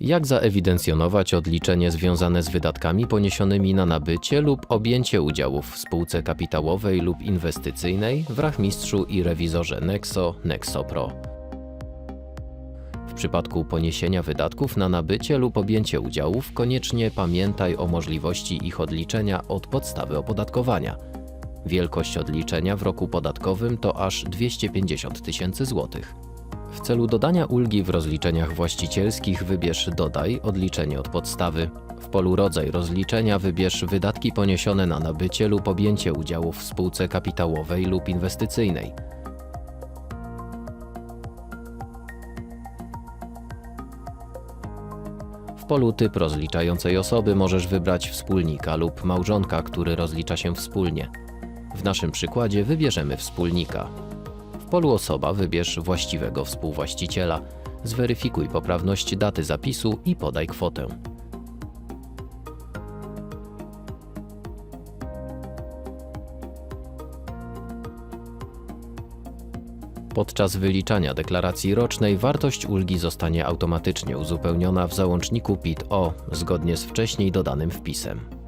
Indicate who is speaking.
Speaker 1: Jak zaewidencjonować odliczenie związane z wydatkami poniesionymi na nabycie lub objęcie udziałów w spółce kapitałowej lub inwestycyjnej w rachmistrzu i rewizorze Nexo Nexo Pro? W przypadku poniesienia wydatków na nabycie lub objęcie udziałów koniecznie pamiętaj o możliwości ich odliczenia od podstawy opodatkowania. Wielkość odliczenia w roku podatkowym to aż 250 tysięcy złotych. W celu dodania ulgi w rozliczeniach właścicielskich wybierz Dodaj odliczenie od podstawy. W polu Rodzaj rozliczenia wybierz wydatki poniesione na nabycie lub objęcie udziałów w spółce kapitałowej lub inwestycyjnej. W polu Typ rozliczającej osoby możesz wybrać wspólnika lub małżonka, który rozlicza się wspólnie. W naszym przykładzie wybierzemy wspólnika. Polu Osoba wybierz właściwego współwłaściciela, zweryfikuj poprawność daty zapisu i podaj kwotę. Podczas wyliczania deklaracji rocznej wartość ulgi zostanie automatycznie uzupełniona w załączniku PIT-O zgodnie z wcześniej dodanym wpisem.